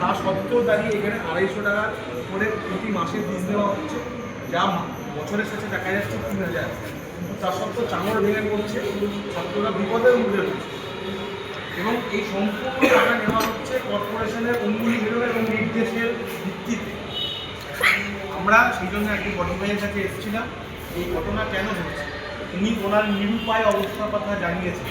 তা সত্ত্বেও দাঁড়িয়ে এখানে আড়াইশো টাকা করে প্রতি মাসে ফিস দেওয়া হচ্ছে, যা বছরের শেষে দেখা যাচ্ছে তিন হাজার। তা সত্ত্বেও চাঙড় ভেঙে পড়ছে ছাত্ররা বিপদের মুখে রয়েছে। এবং এই সম্পূর্ণ টাকা নেওয়া হচ্ছে কর্পোরেশনের অনুমোদন এবং নির্দেশের ভিত্তিতে। আমরা সেই জন্য একদিন বটন ভাইয়ের কাছে এসেছিলাম। এই ঘটনা কেন হচ্ছে উনি ওনার নিরুপায় অবস্থার কথা জানিয়েছেন।